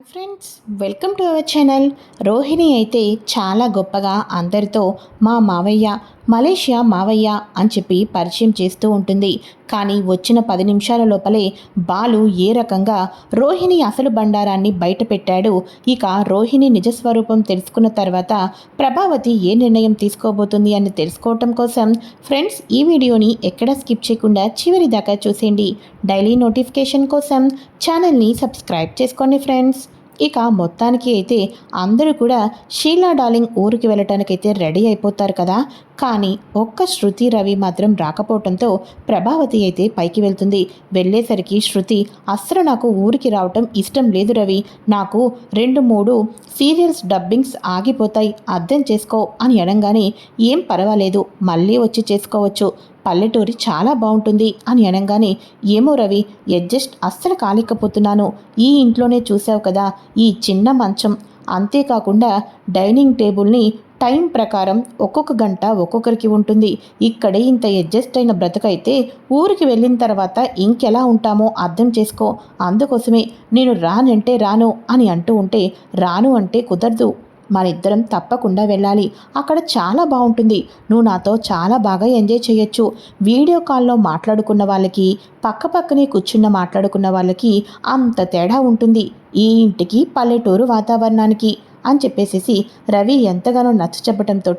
Friends welcome to our channel Rohini అయితే చాలా గొప్పగా అందరితో మా మావయ్య మలేషియా మావయ్య అని చెప్పి పరిచయం చేస్తూ ఉంటుంది. కానీ వచ్చిన పది నిమిషాల లోపలే బాలు ఏ రకంగా రోహిణి అసలు బండారాన్ని బయటపెట్టాడు ఇక రోహిణి నిజస్వరూపం తెలుసుకున్న తర్వాత ప్రభావతి ఏ నిర్ణయం తీసుకోబోతుంది అని తెలుసుకోవటం కోసం ఫ్రెండ్స్ ఈ వీడియోని ఎక్కడ స్కిప్ చేయకుండా చివరి దాకా చూసేయండి. డైలీ నోటిఫికేషన్ కోసం ఛానల్ని సబ్స్క్రైబ్ చేసుకోండి ఫ్రెండ్స్. ఇక మొత్తానికి అయితే అందరూ కూడా షీలా డార్లింగ్ ఊరికి వెళ్ళటానికైతే రెడీ అయిపోతారు కదా. కానీ ఒక్క శృతి రవి మాత్రం రాకపోవడంతో ప్రభావతి అయితే పైకి వెళ్తుంది. వెళ్ళేసరికి శృతి అస్సలు నాకు ఊరికి రావటం ఇష్టం లేదు రవి. నాకు రెండు మూడు సీరియల్స్ డబ్బింగ్స్ ఆగిపోతాయి. అర్థం చేసుకో అని అనగానే ఏం పర్వాలేదు. మళ్ళీ వచ్చి చేసుకోవచ్చు. పల్లెటూరి చాలా బాగుంటుంది అని అనగానే ఏమో రవి అడ్జస్ట్ అస్సలు కాలేకపోతున్నాను. ఈ ఇంట్లోనే చూసావు కదా ఈ చిన్న మంచం. అంతేకాకుండా డైనింగ్ టేబుల్ని టైం ప్రకారం ఒక్కొక్క గంట ఒక్కొక్కరికి ఉంటుంది. ఇక్కడే ఇంత అడ్జస్ట్ అయిన బ్రతుకైతే ఊరికి వెళ్ళిన తర్వాత ఇంకెలా ఉంటామో అర్థం చేసుకో. అందుకోసమే నేను రానంటే రాను అని అంటూ ఉంటే రాను అంటే కుదరదు. మన ఇద్దరం తప్పకుండా వెళ్ళాలి. అక్కడ చాలా బాగుంటుంది. నువ్వు నాతో చాలా బాగా ఎంజాయ్ చేయొచ్చు. వీడియో కాల్లో మాట్లాడుకున్న వాళ్ళకి పక్కపక్కనే కూర్చున్న మాట్లాడుకున్న వాళ్ళకి అంత తేడా ఉంటుంది. ఈ ఇంటికి పల్లెటూరు వాతావరణానికి అని చెప్పేసి రవి ఎంతగానో నచ్చ చెప్పడంతో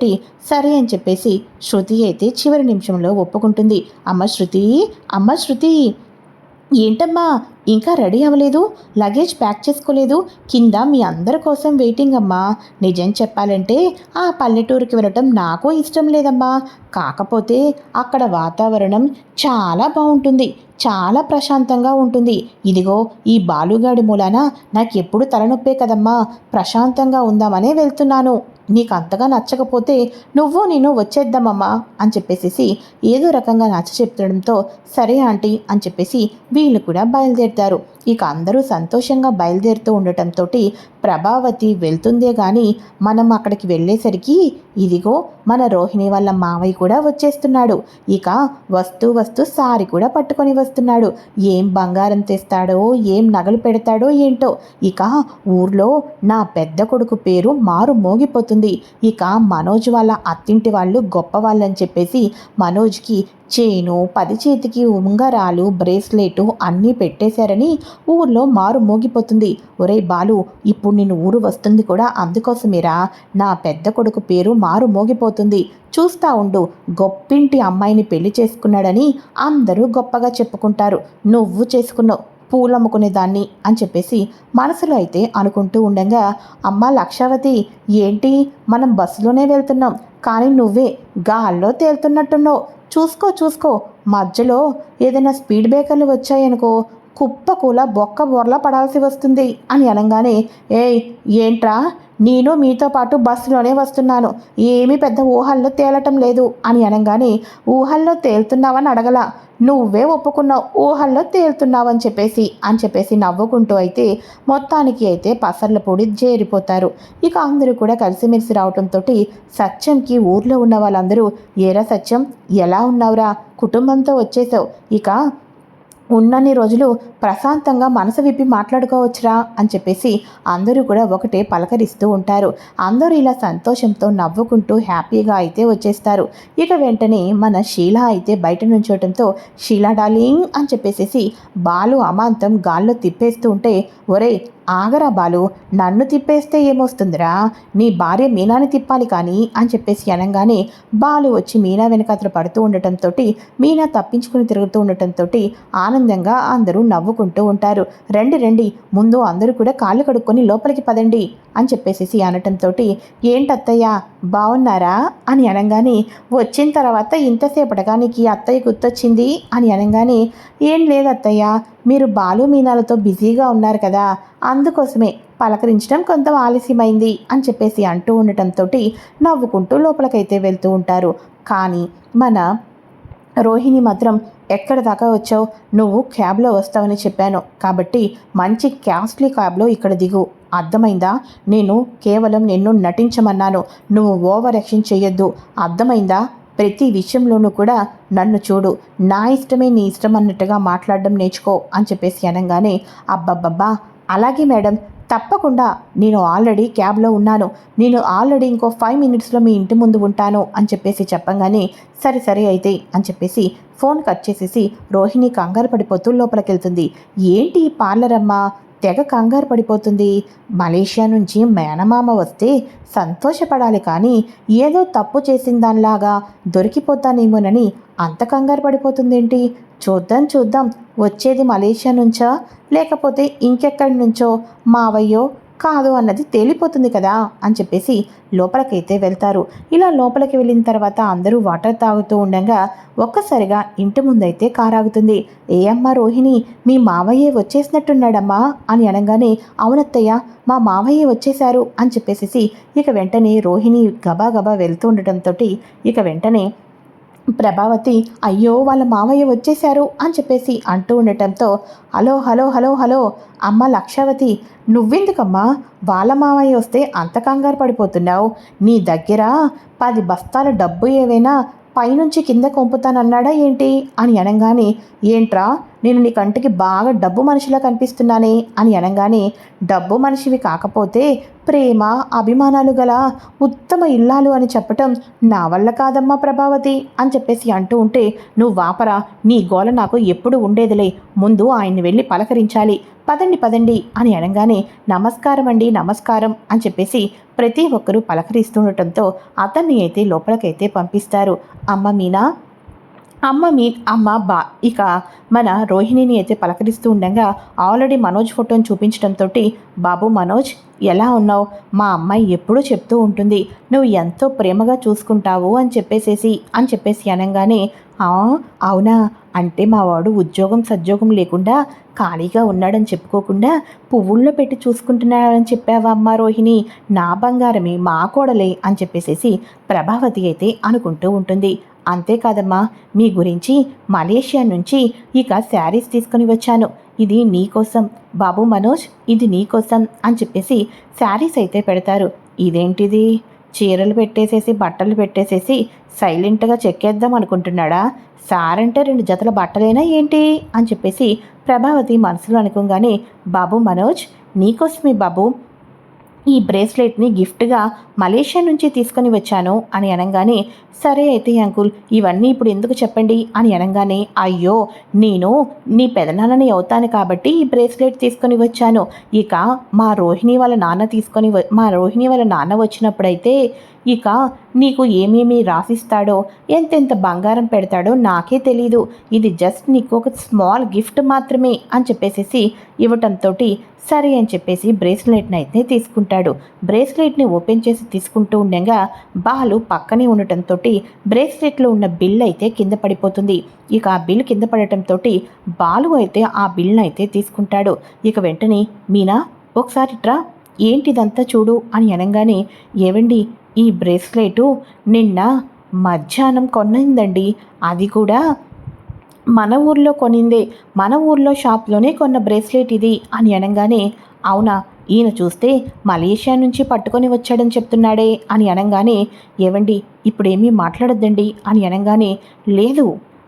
సరే అని చెప్పేసి శృతి అయితే చివరి నిమిషంలో ఒప్పుకుంటుంది. అమ్మ శృతి అమ్మ శృతి! ఏంటమ్మా? ఇంకా రెడీ అవ్వలేదు. లగేజ్ ప్యాక్ చేసుకోలేదు. కింద మీ అందరి కోసం వెయిటింగ్ అమ్మా. నిజం చెప్పాలంటే ఆ పల్లెటూరుకి వెళ్ళటం నాకు ఇష్టం లేదమ్మా. కాకపోతే అక్కడ వాతావరణం చాలా బాగుంటుంది. చాలా ప్రశాంతంగా ఉంటుంది. ఇదిగో ఈ బాలుగాడి మూలాన నాకు ఎప్పుడు తలనొప్పే కదమ్మా. ప్రశాంతంగా ఉందామనే వెళ్తున్నాను. నీకు అంతగా నచ్చకపోతే నువ్వు నేను వచ్చేద్దామమ్మా అని చెప్పేసి ఏదో రకంగా నచ్చ చెప్తడంతో సరే ఆంటీ అని చెప్పేసి వీళ్ళు కూడా బయలుదేరుతారు. ఇక అందరూ సంతోషంగా బయలుదేరుతూ ఉండటంతో ప్రభావతి వెళ్తుందే కానీ మనం అక్కడికి వెళ్ళేసరికి ఇదిగో మన రోహిణి వాళ్ళ మావయ్య కూడా వచ్చేస్తున్నాడు. ఇక వస్తూ వస్తూ సారి కూడా పట్టుకొని వస్తున్నాడు. ఏం బంగారం తెస్తాడో ఏం నగలు పెడతాడో ఏంటో. ఇక ఊర్లో నా పెద్ద కొడుకు పేరు మారు మోగిపోతుంది. ఇక మనోజ్ వాళ్ళ అత్తింటి వాళ్ళు గొప్ప వాళ్ళని చెప్పేసి మనోజ్కి చేను పది చేతికి ఉంగరాలు బ్రేస్లెట్ అన్నీ పెట్టేశారని ఊర్లో మారు మోగిపోతుంది. ఒరే బాలు ఇప్పుడు నేను ఊరు వస్తుంది కూడా అందుకోసమేరా. నా పెద్ద కొడుకు పేరు మారు మోగిపోతుంది. చూస్తా ఉండు గొప్పింటి అమ్మాయిని పెళ్ళి చేసుకున్నాడని అందరూ గొప్పగా చెప్పుకుంటారు. నువ్వు చేసుకున్నావు పూలమ్ముకునే దాన్ని అని చెప్పేసి మనసులో అయితే అనుకుంటూ ఉండగా అమ్మ లక్షావతి ఏంటి? మనం బస్సులోనే వెళ్తున్నాం కానీ నువ్వే గాల్లో తేలుతున్నట్టున్నావు. చూసుకో చూసుకో మధ్యలో ఏదైనా స్పీడ్ బ్రేకర్లు వచ్చాయనుకో కుప్పకూల బొక్క బొర్ల పడాల్సి వస్తుంది. అని అనగానే ఏయ్ ఏంట్రా? నేను మీతో పాటు బస్సులోనే వస్తున్నాను. ఏమీ పెద్ద ఊహల్లో తేలటం లేదు. అని అనగానే ఊహల్లో తేలుతున్నావని అడగల. నువ్వే ఒప్పుకున్నావు ఊహల్లో తేలుతున్నావని చెప్పేసి అని చెప్పేసి నవ్వుకుంటూ అయితే మొత్తానికి అయితే పసర్ల పొడి చేరిపోతారు ఇక అందరూ కూడా కలిసిమెలిసి రావటంతో సత్యంకి ఊర్లో ఉన్న వాళ్ళందరూ ఏరా సత్యం ఎలా ఉన్నావురా? కుటుంబంతో వచ్చేసావు. ఇక ఉన్నన్ని రోజులు ప్రశాంతంగా మనసు విప్పి మాట్లాడుకోవచ్చురా అని చెప్పేసి అందరూ కూడా ఒకటే పలకరిస్తూ ఉంటారు. అందరూ ఇలా సంతోషంతో నవ్వుకుంటూ హ్యాపీగా అయితే వచ్చేస్తారు. ఇక వెంటనే మన శీల అయితే బయట నుంచోటంతో షీలా డార్లింగ్ అని చెప్పేసేసి బాలు అమాంతం గాల్లో తిప్పేస్తూ ఉంటే ఒరే ఆగరా బాలు నన్ను తిప్పేస్తే ఏమొస్తుందిరా? నీ భార్య మీనాని తిప్పాలి కానీ అని చెప్పేసి అనగానే బాలు వచ్చి మీనా వెనకాతలు పడుతూ ఉండటంతో మీనా తప్పించుకుని తిరుగుతూ ఉండటంతో ఆనందంగా అందరూ నవ్వుకుంటూ ఉంటారు. రండి రండి ముందు అందరూ కూడా కాళ్ళు కడుక్కొని లోపలికి పదండి అని చెప్పేసి అనటంతో ఏంటత్తయ్య బాగున్నారా అని అనగానే వచ్చిన తర్వాత ఇంతసేపటగా నీకు అత్తయ్య గుర్తొచ్చింది? అని అనగానే ఏం లేదు అత్తయ్య మీరు బాలు మీనాలతో బిజీగా ఉన్నారు కదా అందుకోసమే పలకరించడం కొంత ఆలస్యమైంది అని చెప్పేసి అంటూ ఉండటంతో నవ్వుకుంటూ లోపలికైతే వెళ్తూ ఉంటారు. కానీ మన రోహిణి మాత్రం ఎక్కడ దాకా వచ్చావు? నువ్వు క్యాబ్లో వస్తావని చెప్పాను. కాబట్టి మంచి క్యాస్ట్లీ క్యాబ్లో ఇక్కడ దిగు. అర్థమైందా? నేను కేవలం నిన్ను నటించమన్నాను. నువ్వు ఓవర్ యాక్షన్ చేయొద్దు అర్థమైందా? ప్రతి విషయంలోనూ కూడా నన్ను చూడు. నా ఇష్టమే నీ ఇష్టం అన్నట్టుగా మాట్లాడడం నేర్చుకో అని చెప్పేసి అనగానే అబ్బబ్బబ్బా! అలాగే మేడం. తప్పకుండా నేను ఆల్రెడీ క్యాబ్లో ఉన్నాను. నేను ఆల్రెడీ ఇంకో ఫైవ్ మినిట్స్లో మీ ఇంటి ముందు ఉంటాను అని చెప్పేసి చెప్పంగానే సరే సరే అయితే అని చెప్పేసి ఫోన్ కట్ చేసేసి రోహిణి కంగారు పడిపోతూ లోపలికి వెళ్తుంది ఏంటి పార్లర్ అమ్మా? తెగ కంగారు పడిపోతుంది. మలేషియా నుంచి మేనమామ వస్తే సంతోషపడాలి కానీ ఏదో తప్పు చేసిన దానిలాగా దొరికిపోతానేమోనని అంత కంగారు పడిపోతుందేంటి? చూద్దాం చూద్దాం. వచ్చేది మలేషియా నుంచా? లేకపోతే ఇంకెక్కడి నుంచో? మావయ్యో కాదు అన్నది తేలిపోతుంది కదా అని చెప్పేసి లోపలికైతే వెళ్తారు. ఇలా లోపలికి వెళ్ళిన తర్వాత అందరూ వాటర్ తాగుతూ ఉండగా ఒక్కసారిగా ఇంటి ముందైతే కారాగుతుంది. ఏ అమ్మ రోహిణి మీ మావయ్య వచ్చేసినట్టున్నాడమ్మా అని అనగానే అవునత్తయ్య మా మావయ్య వచ్చేశారు అని చెప్పేసి ఇక వెంటనే రోహిణి గబా గబా వెళ్తూ ఉండటంతో ఇక వెంటనే ప్రభావతి అయ్యో వాళ్ళ మావయ్య వచ్చేశారు అని చెప్పేసి అంటూ ఉండటంతో హలో హలో హలో హలో అమ్మ లక్షావతి నువ్వెందుకమ్మా? వాళ్ళ మావయ్య వస్తే అంత కంగారు పడిపోతున్నావు. నీ దగ్గర పది బస్తాల డబ్బు ఏవైనా పైనుంచి కింద కొంపుతానన్నాడా ఏంటి? అని అనగానే ఏంట్రా నేను నీ కంటికి బాగా డబ్బు మనిషిలా కనిపిస్తున్నానే? అని అనగానే డబ్బు మనిషివి కాకపోతే ప్రేమ అభిమానాలు గల ఉత్తమ ఇల్లాలు అని చెప్పటం నా వల్ల కాదమ్మా ప్రభావతి అని చెప్పేసి అంటూ ఉంటే నువ్వు వాపరా నీ గోల నాకు ఎప్పుడు ఉండేదిలే ముందు ఆయన్ని వెళ్ళి పలకరించాలి పదండి పదండి అని అనగానే నమస్కారం అండి నమస్కారం అని చెప్పేసి ప్రతి ఒక్కరూ పలకరిస్తుండటంతో అతన్ని అయితే లోపలికైతే పంపిస్తారు. అమ్మ మీనా? అమ్మ మీ అమ్మ బా ఇక మన రోహిణిని అయితే పలకరిస్తూ ఉండగా ఆల్రెడీ మనోజ్ ఫోటోని చూపించడంతో బాబు మనోజ్ ఎలా ఉన్నావు? మా అమ్మాయి ఎప్పుడూ చెప్తూ ఉంటుంది నువ్వు ఎంతో ప్రేమగా చూసుకుంటావు అని చెప్పేసేసి అని చెప్పేసి అనగానే అవునా? అంటే మా వాడు ఉద్యోగం సద్యోగం లేకుండా ఖాళీగా ఉన్నాడని చెప్పుకోకుండా పువ్వుల్లో పెట్టి చూసుకుంటున్నాడని చెప్పావా అమ్మా రోహిణి? నా బంగారమే మా కోడలే అని చెప్పేసేసి ప్రభావతి అయితే అనుకుంటూ ఉంటుంది. అంతేకాదమ్మా మీ గురించి మలేషియా నుంచి ఇక శారీస్ తీసుకుని వచ్చాను. ఇది నీకోసం బాబు మనోజ్ ఇది నీకోసం అని చెప్పేసి శారీస్ అయితే పెడతారు. ఇదేంటిది? చీరలు పెట్టేసేసి బట్టలు పెట్టేసేసి సైలెంట్గా చెక్కేద్దాం అనుకుంటున్నాడా? సారంటే రెండు జతల బట్టలేనా ఏంటి? అని చెప్పేసి ప్రభావతి మనసులో అనుకోగానే బాబు మనోజ్ నీకోసమే బాబు ఈ బ్రేస్లెట్ని గిఫ్ట్గా మలేషియా నుంచి తీసుకొని వచ్చాను అని అనగానే సరే అయితే అంకుల్ ఇవన్నీ ఇప్పుడు ఎందుకు చెప్పండి? అని అనగానే అయ్యో నేను నీ పెదనాన్నని అవుతాను కాబట్టి ఈ బ్రేస్లెట్ తీసుకొని వచ్చాను. ఇక మా రోహిణి వాళ్ళ నాన్న తీసుకొని మా రోహిణి వాళ్ళ నాన్న వచ్చినప్పుడైతే ఇక నీకు ఏమేమి రాసిస్తాడో ఎంతెంత బంగారం పెడతాడో నాకే తెలీదు. ఇది జస్ట్ నీకు ఒక స్మాల్ గిఫ్ట్ మాత్రమే అని చెప్పేసేసి ఇవ్వటంతో సరే అని చెప్పేసి బ్రేస్లెట్ని అయితే ఉంటాడు బ్రేస్లెట్ని ఓపెన్ చేసి తీసుకుంటూ ఉండగా బాలు పక్కనే ఉండటంతో బ్రేస్లెట్లో ఉన్న బిల్ అయితే కింద పడిపోతుంది. ఇక ఆ బిల్ కింద పడటంతో బాలు అయితే ఆ బిల్ని అయితే తీసుకుంటాడు. ఇక వెంటనే మీనా ఒకసారి ట్రా ఏంటిదంతా చూడు అని అనగానే ఏవండి ఈ బ్రేస్లెటు నిన్న మధ్యాహ్నం కొన్నిందండి అది కూడా మన ఊర్లో కొనిందే. మన ఊర్లో షాప్లోనే కొన్న బ్రేస్లెట్ ఇది అని అనగానే అవునా? ఈయన చూస్తే మలేషియా నుంచి పట్టుకొని వచ్చాడని చెప్తున్నాడే అని అనగానే ఏవండి ఇప్పుడేమీ మాట్లాడొద్దండి అని అనగానే లేదు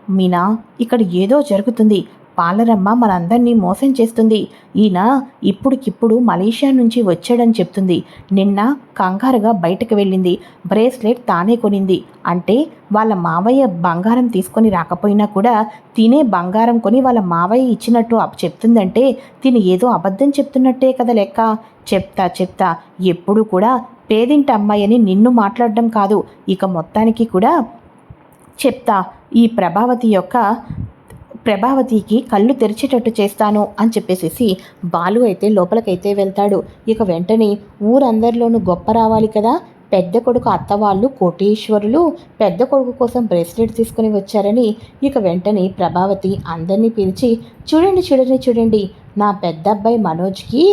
మీనా ఇక్కడ ఏదో జరుగుతుంది పాలరమ్మ మనందరినీ మోసం చేస్తుంది. ఈయన ఇప్పుడుకిప్పుడు మలేషియా నుంచి వచ్చాడని చెప్తుంది. నిన్న కంగారుగా బయటకు వెళ్ళింది. బ్రేస్లెట్ తానే కొనింది. అంటే వాళ్ళ మావయ్య బంగారం తీసుకొని రాకపోయినా కూడా తినే బంగారం కొని వాళ్ళ మావయ్య ఇచ్చినట్టు చెప్తుందంటే తిని ఏదో అబద్ధం చెప్తున్నట్టే కదా లెక్క. చెప్తా చెప్తా. ఎప్పుడు కూడా పేదింటి అమ్మాయి అని నిన్ను మాట్లాడడం కాదు. ఇక మొత్తానికి కూడా చెప్తా. ఈ ప్రభావతి యొక్క ప్రభావతికి కళ్ళు తెరిచేటట్టు చేస్తాను అని చెప్పేసి బాలు అయితే లోపలికైతే వెళ్తాడు. ఇక వెంటనే ఊరందరిలోనూ గొప్ప రావాలి కదా. పెద్ద కొడుకు అత్తవాళ్ళు కోటీశ్వరులు పెద్ద కొడుకు కోసం బ్రేస్లెట్ తీసుకుని వచ్చారని ఇక వెంటనే ప్రభావతి అందరినీ పిలిచి చూడండి చూడండి చూడండి నా పెద్ద అబ్బాయి మనోజ్కి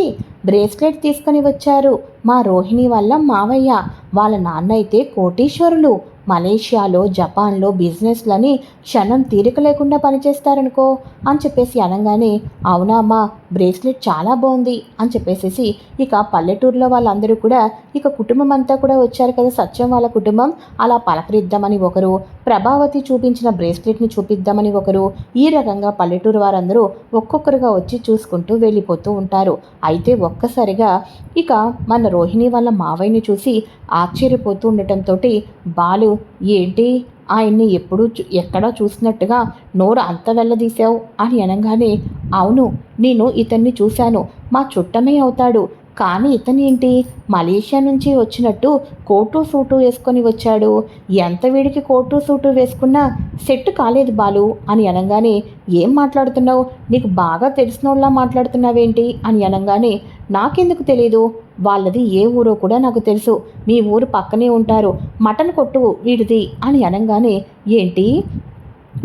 బ్రేస్లెట్ తీసుకుని వచ్చారు. మా రోహిణి వల్ల మావయ్య వాళ్ళ నాన్న అయితే కోటీశ్వరులు. మలేషియాలో జపాన్లో బిజినెస్లని క్షణం తీరిక లేకుండా పనిచేస్తారనుకో అని చెప్పేసి అనగానే అవునా అమ్మా బ్రేస్లెట్ చాలా బాగుంది అని చెప్పేసేసి ఇక పల్లెటూరులో వాళ్ళందరూ కూడా ఇక కుటుంబం అంతా కూడా వచ్చారు కదా సత్యం వాళ్ళ కుటుంబం. అలా పలకరిద్దామని ఒకరు ప్రభావతి చూపించిన బ్రేస్లెట్ని చూపిద్దామని ఒకరు ఈ రకంగా పల్లెటూరు వారందరూ ఒక్కొక్కరుగా వచ్చి చూసుకుంటూ వెళ్ళిపోతూ ఉంటారు. అయితే ఒక్కసారిగా ఇక మన రోహిణి వాళ్ళ మావయ్యని చూసి ఆశ్చర్యపోతూ ఉండటంతో బాలు ఏంటి? ఆయన్ని ఎప్పుడూ చూ చూసినట్టుగా నోరు అంత వెళ్ళదీశావు అని అనగానే అవును నేను ఇతన్ని చూశాను. మా చుట్టమే అవుతాడు. కానీ ఇతనేంటి? మలేషియా నుంచి వచ్చినట్టు కోటు సూటు వేసుకొని వచ్చాడు. ఎంత వీడికి కోటు సూటు వేసుకున్నా సెట్ కాలేదు బాలు అని అనగానే ఏం మాట్లాడుతున్నావు? నీకు బాగా తెలిసినోళ్ళ మాట్లాడుతున్నావేంటి? అని అనగానే నాకెందుకు తెలీదు. వాళ్ళది ఏ ఊరో కూడా నాకు తెలుసు. మీ ఊరు పక్కనే ఉంటారు. మటన్ కొట్టు వీడిది అని అనగానే ఏంటి?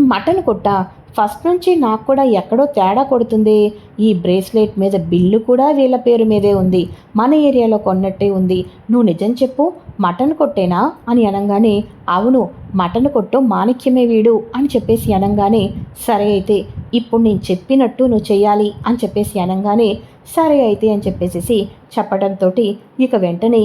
మటన్ కొట్టా? ఫస్ట్ నుంచి నాకు కూడా ఎక్కడో తేడా కొడుతుంది. ఈ బ్రేస్లెట్ మీద బిల్లు కూడా వీళ్ళ పేరు మీదే ఉంది. మన ఏరియాలో కొన్నట్టే ఉంది. నువ్వు నిజం చెప్పు మటన్ కొట్టేనా? అని అనగానే అవును మటన్ కొట్టు మాణిక్యమే వీడు అని చెప్పేసి అనగానే సరే అయితే ఇప్పుడు నేను చెప్పినట్టు నువ్వు చేయాలి అని చెప్పేసి అనగానే సరే అయితే అని చెప్పేసి చెప్పడంతో ఇక వెంటనే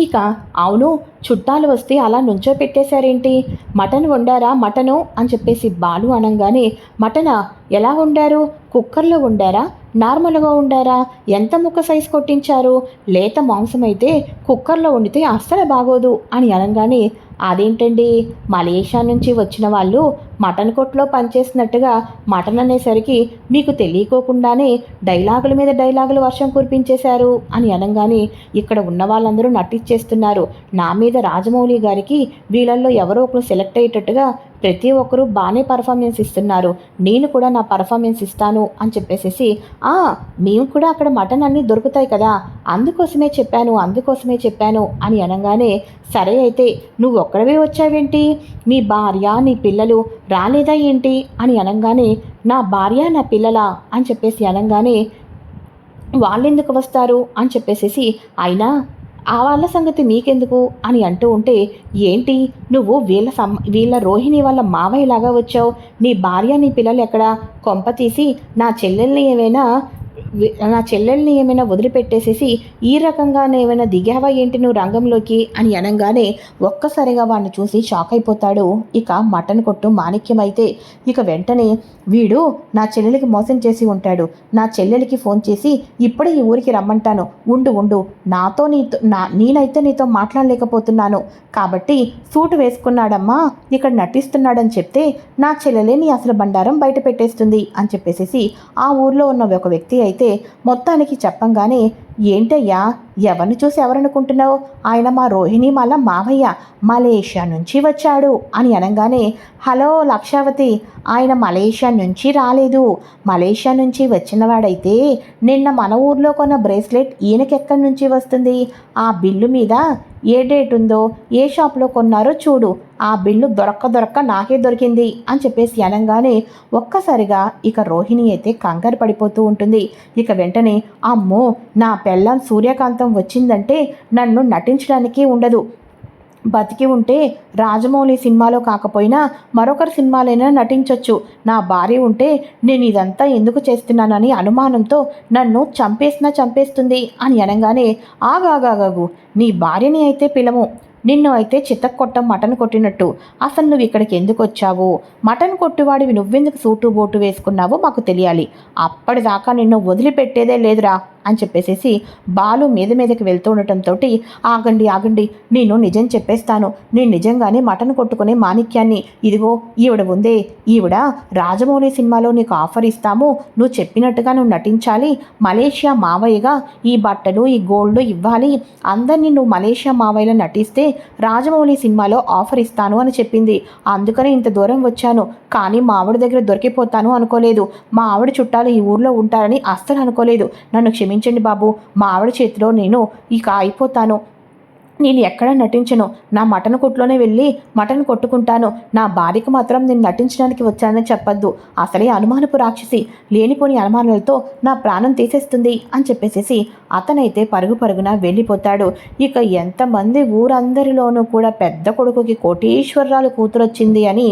ఇక అవును చుట్టాలు వస్తే అలా నుంచో పెట్టేశారేంటి? Mutton వండారా mutton? అని చెప్పేసి బాలు అనగానే మటనా? ఎలా వండారు? కుక్కర్లో వండారా? నార్మల్గా ఉండారా? ఎంత ముక్క సైజు కొట్టించారు? లేత మాంసం అయితే కుక్కర్లో వండితే అస్సలు బాగోదు అని అనగానే అదేంటండి? మలేషియా నుంచి వచ్చిన వాళ్ళు మటన్ కొట్లో పనిచేసినట్టుగా మటన్ అనేసరికి మీకు తెలియకోకుండానే డైలాగుల మీద డైలాగులు వర్షం కురిపించేశారు అని అనగానే ఇక్కడ ఉన్న వాళ్ళందరూ నటించేస్తున్నారు. నా మీద రాజమౌళి గారికి వీళ్ళల్లో ఎవరో ఒకరు సెలెక్ట్ అయ్యేటట్టుగా ప్రతి ఒక్కరూ బాగానే పర్ఫార్మెన్స్ ఇస్తున్నారు. నేను కూడా నా పర్ఫార్మెన్స్ ఇస్తాను అని చెప్పేసేసి ఆ మేము కూడా అక్కడ మటన్ అన్నీ దొరుకుతాయి కదా అందుకోసమే చెప్పాను అందుకోసమే చెప్పాను అని అనగానే సరే అయితే నువ్వు ఒక్కడవే వచ్చావేంటి? నీ భార్య నీ పిల్లలు రాలేదా ఏంటి? అని అనగానే నా భార్య నా పిల్లలా? అని చెప్పేసి అనగానే వాళ్ళెందుకు వస్తారు? అని చెప్పేసేసి అయినా ఆ వాళ్ళ సంగతి మీకెందుకు? అని అంటూ ఉంటే ఏంటి? నువ్వు వీళ్ళ సమ్ వీళ్ళ రోహిణి వాళ్ళ మావయ్యలాగా వచ్చావు. నీ భార్య నీ పిల్లలు ఎక్కడ? కొంప తీసి నా చెల్లెల్ని ఏమైనా నా చెల్లెల్ని ఏమైనా వదిలిపెట్టేసేసి ఈ రకంగానే ఏమైనా దిగావా ఏంటి నువ్వు రంగంలోకి అని అనగానే ఒక్కసారిగా వాడిని చూసి షాక్ అయిపోతాడు. ఇక మటన్ కొట్టు మాణిక్యం అయితే ఇక వెంటనే వీడు నా చెల్లెలికి మోసం చేసి ఉంటాడు. నా చెల్లెలికి ఫోన్ చేసి ఇప్పుడే ఈ ఊరికి రమ్మంటాను. ఉండు ఉండు. నాతో నీతో నా నేనైతే నీతో మాట్లాడలేకపోతున్నాను. కాబట్టి సూటు వేసుకున్నాడమ్మా. ఇక్కడ నటిస్తున్నాడని చెప్తే నా చెల్లెలే నీ అసలు బండారం బయట పెట్టేస్తుంది అని చెప్పేసేసి ఆ ఊర్లో ఉన్న ఒక వ్యక్తి అయితే అయితే మొత్తానికి చెప్పంగానే ఏంటయ్యా ఎవరిని చూసి ఎవరనుకుంటున్నావు? ఆయన మా రోహిణి మళ్ళా మావయ్య మలేషియా నుంచి వచ్చాడు అని అనగానే హలో లక్షావతి ఆయన మలేషియా నుంచి రాలేదు. మలేషియా నుంచి వచ్చినవాడైతే నిన్న మన ఊర్లో కొన్న బ్రేస్లెట్ ఈయనకెక్కడి నుంచి వస్తుంది? ఆ బిల్లు మీద ఏ డేట్ ఉందో ఏ షాప్లో కొన్నారో చూడు. ఆ బిల్లు దొరక్క దొరక్క నాకే దొరికింది అని చెప్పేసి అనగానే ఒక్కసారిగా ఇక రోహిణి అయితే కంగారు పడిపోతూ ఉంటుంది. ఇక వెంటనే అమ్మో నా పెళ్ళం సూర్యకాంతం వచ్చిందంటే నన్ను నటించడానికి ఉండదు. బతికి ఉంటే రాజమౌళి సినిమాలో కాకపోయినా మరొకరి సినిమాలైనా నటించవచ్చు నా భార్య ఉంటే నేను ఇదంతా ఎందుకు చేస్తున్నానని అనుమానంతో నన్ను చంపేసినా చంపేస్తుంది అని అనగానే ఆగాగాగాగు నీ భార్యని అయితే పిలము. నిన్ను అయితే చిత్తకొట్టం మటన్ కొట్టినట్టు. అసలు నువ్వు ఇక్కడికి ఎందుకు వచ్చావు? మటన్ కొట్టువాడివి నువ్వెందుకు సూటు బోటు వేసుకున్నావో మాకు తెలియాలి. అప్పటిదాకా నిన్ను వదిలిపెట్టేదే లేదురా. అని చెప్పేసేసి బాలు మీద మీదకి వెళ్తూ ఉండటంతో ఆగండి ఆగండి నేను నిజం చెప్పేస్తాను. నేను నిజంగానే మటన్ కొట్టుకునే మాణిక్యాన్ని. ఇదిగో ఈవిడ ఉందే. ఈవిడ రాజమౌళి సినిమాలో నీకు ఆఫర్ ఇస్తాము. నువ్వు చెప్పినట్టుగా నువ్వు నటించాలి. మలేషియా మావయ్యగా ఈ బట్టలు ఈ గోల్డ్ ఇవ్వాలి. అందరినీ నువ్వు మలేషియా మావయ్యలో నటిస్తే రాజమౌళి సినిమాలో ఆఫర్ ఇస్తాను అని చెప్పింది. అందుకనే ఇంత దూరం వచ్చాను. కానీ మా ఆవిడ దగ్గర దొరికిపోతాను అనుకోలేదు. మా ఆవిడ చుట్టాలు ఈ ఊర్లో ఉంటారని అస్సలు అనుకోలేదు. నన్ను క్షమించండి బాబు మా ఆవిడ చేతిలో నేను ఇక అయిపోతాను. నేను ఎక్కడ నటించను. నా మటన్ కొట్టులోనే వెళ్ళి మటన్ కొట్టుకుంటాను. నా భార్యకు మాత్రం నేను నటించడానికి వచ్చానని చెప్పొద్దు. అసలే అనుమానపు రాక్షసి. లేనిపోని అనుమానాలతో నా ప్రాణం తీసేస్తుంది అని చెప్పేసేసి అతనైతే పరుగు పరుగున వెళ్ళిపోతాడు. ఇక ఎంతమంది ఊరందరిలోనూ కూడా పెద్ద కొడుకుకి కోటీశ్వరరాలు కూతురొచ్చింది అని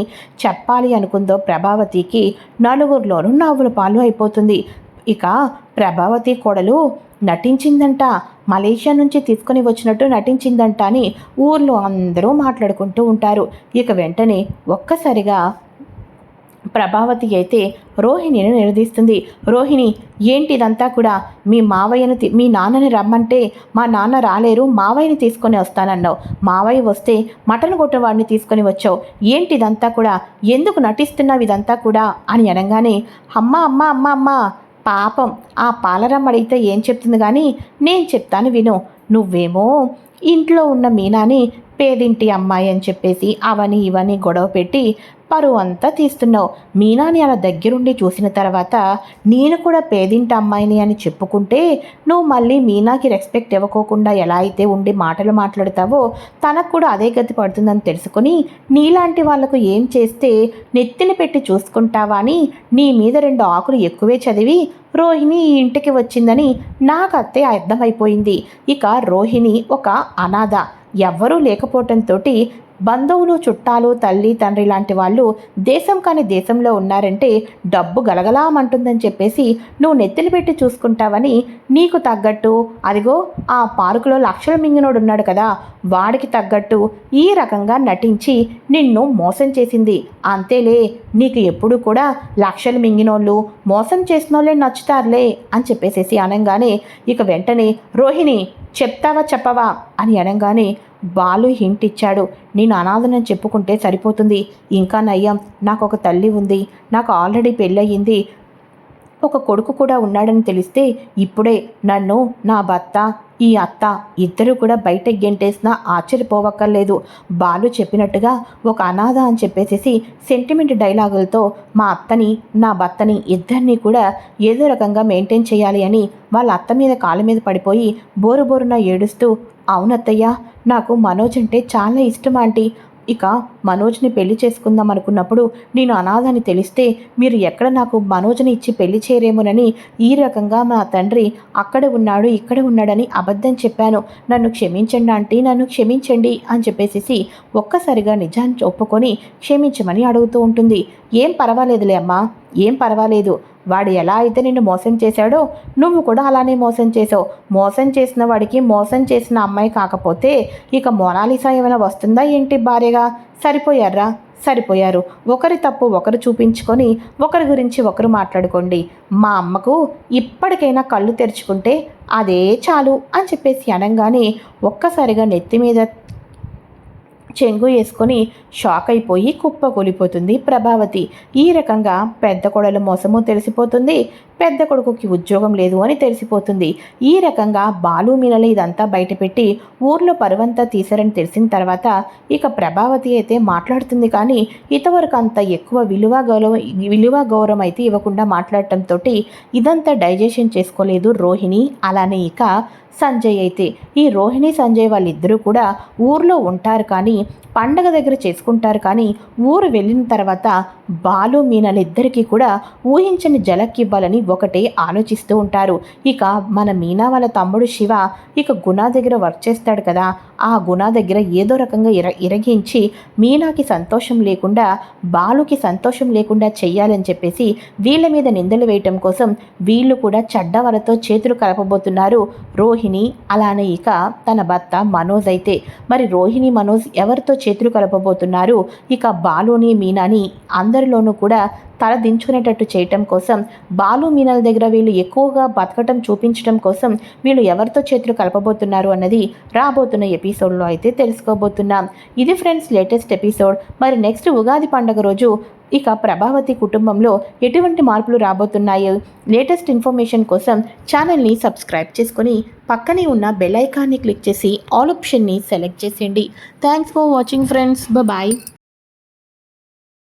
చెప్పాలి అనుకుందో ప్రభావతికి నలుగురిలోనూ నవ్వుల పాలు అయిపోతుంది. ఇక ప్రభావతి కోడలు నటించిందంట. మలేషియా నుంచి తీసుకొని వచ్చినట్టు నటించిందంట అని ఊర్లో అందరూ మాట్లాడుకుంటూ ఉంటారు. ఇక వెంటనే ఒక్కసారిగా ప్రభావతి అయితే రోహిణిని నిలదీస్తుంది. రోహిణి ఏంటి ఇదంతా కూడా? మీ మావయ్యను మీ నాన్నని రమ్మంటే మా నాన్న రాలేరు మావయ్యని తీసుకొని వస్తానన్నావు. మావయ్య వస్తే మటన్ కొట్టవాడిని తీసుకొని వచ్చావు. ఏంటి ఇదంతా కూడా? ఎందుకు నటిస్తున్నావు ఇదంతా కూడా? అని అనగానే అమ్మ అమ్మ అమ్మ అమ్మ పాపం ఆ పాలరమ్మ అడిగితే ఏం చెప్తుంది కానీ నేను చెప్తాను విను. నువ్వేమో ఇంట్లో ఉన్న మీనాని పేదింటి అమ్మాయి అని చెప్పేసి అవని ఇవని గొడవ పెట్టి పరువు అంతా తీస్తున్నావు. మీనాని అలా దగ్గరుండి చూసిన తర్వాత నేను కూడా పేదింటి అమ్మాయిని అని చెప్పుకుంటే నువ్వు మళ్ళీ మీనాకి రెస్పెక్ట్ ఇవ్వకోకుండా ఎలా అయితే ఉండి మాటలు మాట్లాడతావో తనకు కూడా అదే గతి పడుతుందని తెలుసుకొని నీలాంటి వాళ్ళకు ఏం చేస్తే నెత్తిని పెట్టి చూసుకుంటావా అని నీ మీద రెండు ఆకులు ఎక్కువే చదివి రోహిణి ఈ ఇంటికి వచ్చిందని నాకు అత్తే అర్థమైపోయింది. ఇక రోహిణి ఒక అనాథ. ఎవ్వరూ లేకపోవటంతో బంధువులు చుట్టాలు తల్లి తండ్రి లాంటి వాళ్ళు దేశం కాని దేశంలో ఉన్నారంటే డబ్బు గలగలామంటుందని చెప్పేసి నువ్వు నెత్తిలు పెట్టి చూసుకుంటావని నీకు తగ్గట్టు అదిగో ఆ పార్కులో లక్షల మింగినోడు ఉన్నాడు కదా వాడికి తగ్గట్టు ఈ రకంగా నటించి నిన్ను మోసం చేసింది. అంతేలే నీకు ఎప్పుడు కూడా లక్షలు మింగినోళ్ళు మోసం చేసినోళ్ళే నచ్చుతారులే అని చెప్పేసేసి అనగానే ఇక వెంటనే రోహిణి చెప్తావా చెప్పవా? అని అనగానే బాలు హింట్ ఇచ్చాడు. నేను అనాథనని చెప్పుకుంటే సరిపోతుంది. ఇంకా నయ్యం నాకు ఒక తల్లి ఉంది. నాకు ఆల్రెడీ పెళ్ళయింది. ఒక కొడుకు కూడా ఉన్నాడని తెలిస్తే ఇప్పుడే నన్ను నా భర్త ఈ అత్త ఇద్దరు కూడా బయట గెంటేసినా ఆశ్చర్యపోవక్కర్లేదు. బాలు చెప్పినట్టుగా ఒక అనాథ అని చెప్పేసేసి సెంటిమెంట్ డైలాగులతో మా అత్తని నా భర్తని ఇద్దరిని కూడా ఏదో రకంగా మెయింటైన్ చేయాలి అని వాళ్ళ అత్త మీద కాళ్ళ మీద పడిపోయి బోరు బోరున ఏడుస్తూ అవునత్తయ్య నాకు మనోజ్ అంటే చాలా ఇష్టం ఆంటీ. ఇక మనోజ్ని పెళ్ళి చేసుకుందాం అనుకున్నప్పుడు నేను అనాథని తెలిస్తే మీరు ఎక్కడ నాకు మనోజ్ని ఇచ్చి పెళ్ళి చేయరేమోనని ఈ రకంగా మా తండ్రి అక్కడ ఉన్నాడు ఇక్కడ ఉన్నాడని అబద్ధం చెప్పాను. నన్ను క్షమించండి ఆంటీ నన్ను క్షమించండి అని చెప్పేసి ఒక్కసారిగా నిజాన్ని ఒప్పుకొని క్షమించమని అడుగుతూ ఉంటుంది. ఏం పర్వాలేదులే అమ్మా ఏం పర్వాలేదు. వాడు ఎలా అయితే నిన్ను మోసం చేశాడో నువ్వు కూడా అలానే మోసం చేసావు మోసం చేసిన వాడికి మోసం చేసిన అమ్మాయి కాకపోతే ఇక మొనాలిసా ఏమైనా వస్తుందా ఏంటి భార్యగా? సరిపోయారా సరిపోయారు. ఒకరి తప్పు ఒకరు చూపించుకొని ఒకరి గురించి ఒకరు మాట్లాడుకోండి. మా అమ్మకు ఇప్పటికైనా కళ్ళు తెరుచుకుంటే అదే చాలు అని చెప్పేసి అనగానే ఒక్కసారిగా నెత్తి మీద చెంగు వేసుకొని షాక్ అయిపోయి కుప్పకూలిపోతుంది ప్రభావతి. ఈ రకంగా పెద్ద కొడల మోసము తెలిసిపోతుంది. పెద్ద కొడుకుకి ఉద్యోగం లేదు అని తెలిసిపోతుంది. ఈ రకంగా బాలు మీనలు ఇదంతా బయటపెట్టి ఊర్లో పరువంతా తీశారని తెలిసిన తర్వాత ఇక ప్రభావతి అయితే మాట్లాడుతుంది కానీ ఇంతవరకు అంత ఎక్కువ విలువ గౌరవం విలువ గౌరవం అయితే ఇవ్వకుండా మాట్లాడటంతో ఇదంతా డైజెషన్ చేసుకోలేదు రోహిణి. అలానే ఇక సంజయ్ అయితే. ఈ రోహిణి సంజయ్ వాళ్ళిద్దరూ కూడా ఊర్లో ఉంటారు కానీ పండగ దగ్గర చేసుకుంటారు కానీ ఊరు వెళ్ళిన తర్వాత బాలు మీనాలిద్దరికీ కూడా ఊహించని జలక్కివ్వాలని ఒకటే ఆలోచిస్తూ ఉంటారు. ఇక మన మీనా వాళ్ళ తమ్ముడు శివ ఇక గుణ దగ్గర వర్క్ చేస్తాడు కదా. ఆ గుణ దగ్గర ఏదో రకంగా ఇర ఇరగించి మీనాకి సంతోషం లేకుండా బాలుకి సంతోషం లేకుండా చెయ్యాలని చెప్పేసి వీళ్ళ మీద నిందలు వేయటం కోసం వీళ్ళు కూడా చెడ్డవలతో చేతులు కలపబోతున్నారు. రోహిణి అలానే ఇక తన భర్త మనోజ్ అయితే. మరి రోహిణి మనోజ్ ఎవరితో చేతులు కలపబోతున్నారు? ఇక బాలుని మీనాని అందరూ అందరిలోనూ కూడా తల దించుకునేటట్టు చేయటం కోసం బాలు మీనల దగ్గర వీళ్ళు ఎక్కువగా బతకటం చూపించడం కోసం వీళ్ళు ఎవరితో చేతులు కలపబోతున్నారు అన్నది రాబోతున్న ఎపిసోడ్లో అయితే తెలుసుకోబోతున్నాం. ఇది ఫ్రెండ్స్ లేటెస్ట్ ఎపిసోడ్. మరి నెక్స్ట్ ఉగాది పండుగ రోజు ఇక ప్రభావతి కుటుంబంలో ఎటువంటి మార్పులు రాబోతున్నాయో? లేటెస్ట్ ఇన్ఫర్మేషన్ కోసం ఛానల్ని సబ్స్క్రైబ్ చేసుకొని పక్కనే ఉన్న బెల్ ఐకాన్ని క్లిక్ చేసి ఆల్ ఆప్షన్ని సెలెక్ట్ చేసేయండి. Thanks for watching friends. Bye